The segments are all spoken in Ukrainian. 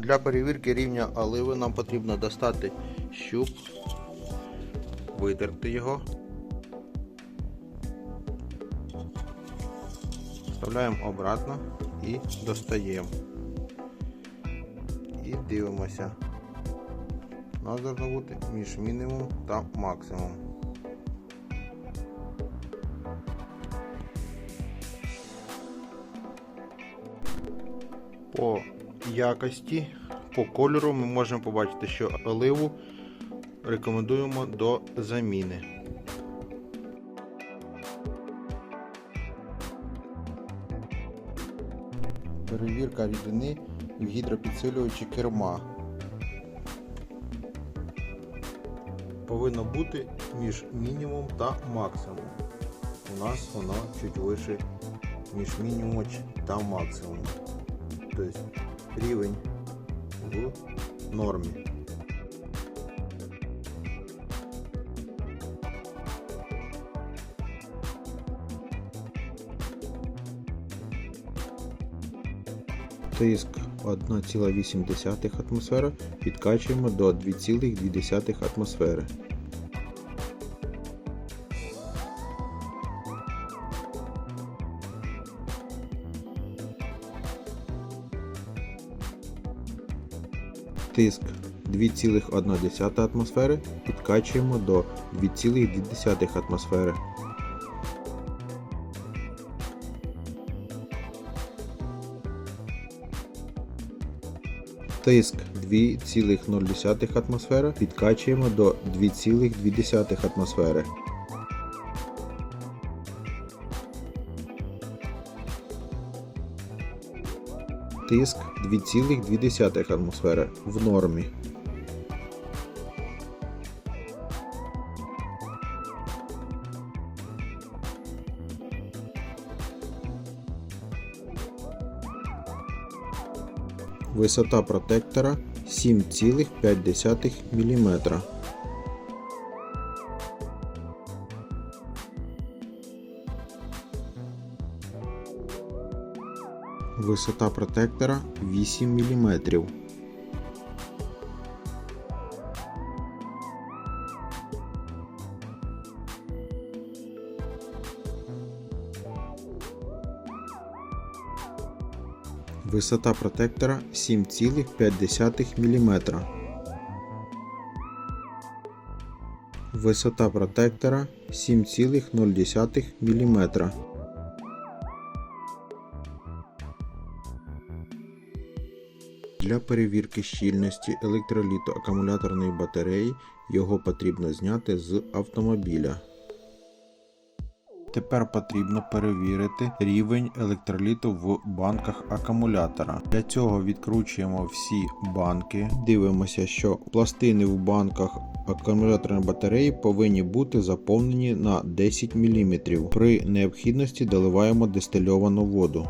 Для перевірки рівня оливи нам потрібно достати щуп, витерти його. Вставляємо обратно і достаємо. І дивимося. У нас должно бути між мінімум та максимум. По якості, по кольору ми можемо побачити, що оливу рекомендуємо до заміни. Перевірка рідини в гідропідсилювачі керма. Повинно бути між мінімум та максимум. У нас воно чуть вище між мінімум та максимум. Тобто рівень в нормі. Тиск 1,8 атмосфера підкачуємо до 2,2 атмосфери. Тиск 2,1 атмосфери підкачуємо до 2,2 атмосфери. Тиск 2,0 атмосфера підкачуємо до 2,2 атмосфери. Тиск 2,2 атмосфери в нормі. Висота протектора 7,5 мм. Висота протектора 8 мм. Висота протектора 7,5 мм. Висота протектора 7,0 мм. Для перевірки щільності електроліту акумуляторної батареї його потрібно зняти з автомобіля. Тепер потрібно перевірити рівень електроліту в банках акумулятора. Для цього відкручуємо всі банки. Дивимося, що пластини в банках акумуляторної батареї повинні бути заповнені на 10 мм. При необхідності доливаємо дистильовану воду.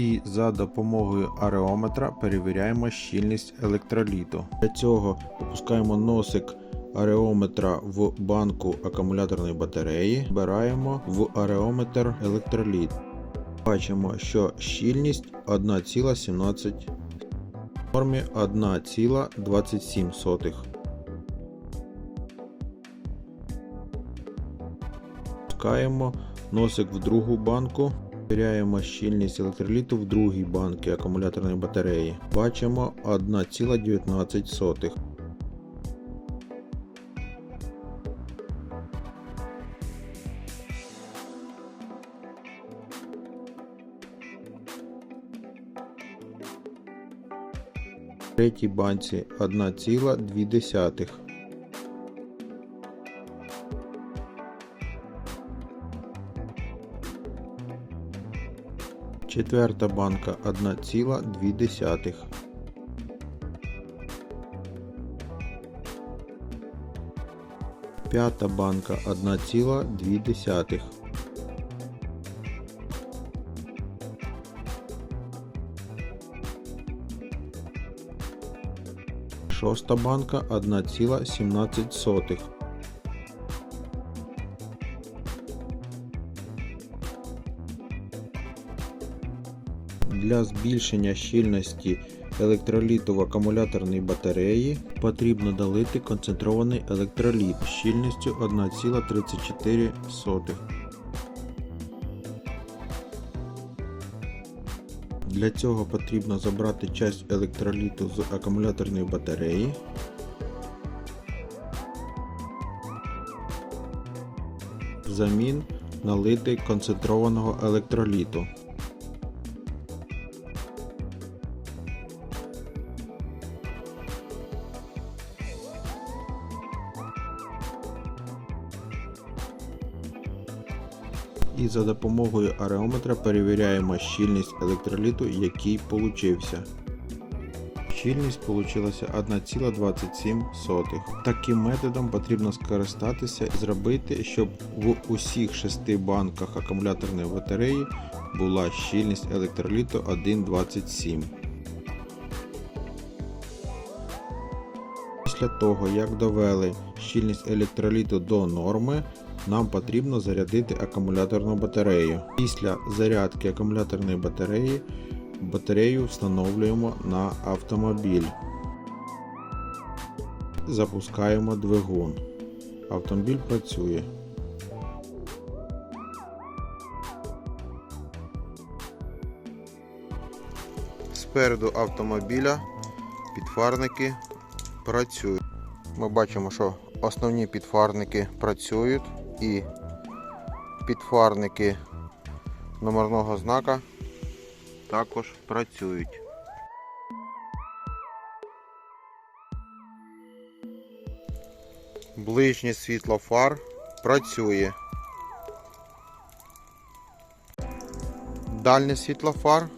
І за допомогою ареометра перевіряємо щільність електроліту. Для цього опускаємо носик ареометра в банку акумуляторної батареї, вбираємо в ареометр електроліт. Бачимо, що щільність 1,17 в нормі 1,27. Опускаємо носик в другу банку. Перевіряємо щільність електроліту в другій банці акумуляторної батареї. Бачимо 1,19. В третій банці 1,2. Четверта банка 1,2. П'ята банка 1,2. Шоста банка 1,17. Для збільшення щільності електроліту в акумуляторній батареї потрібно долити концентрований електроліт щільністю 1,34. Для цього потрібно забрати часть електроліту з акумуляторної батареї. Взамін налити концентрованого електроліту. І за допомогою ареометра перевіряємо щільність електроліту, який получився. Щільність получилася 1,27. Таким методом потрібно скористатися і зробити, щоб в усіх шести банках акумуляторної батареї була щільність електроліту 1,27. Після того, як довели щільність електроліту до норми, нам потрібно зарядити акумуляторну батарею. Після зарядки акумуляторної батареї батарею встановлюємо на автомобіль. Запускаємо двигун. Автомобіль працює. Спереду автомобіля підфарники працюють. Ми бачимо, що основні підфарники працюють і підфарники номерного знака також працюють. Ближнє світло фар працює. Дальнє світло фар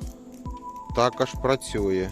також працює.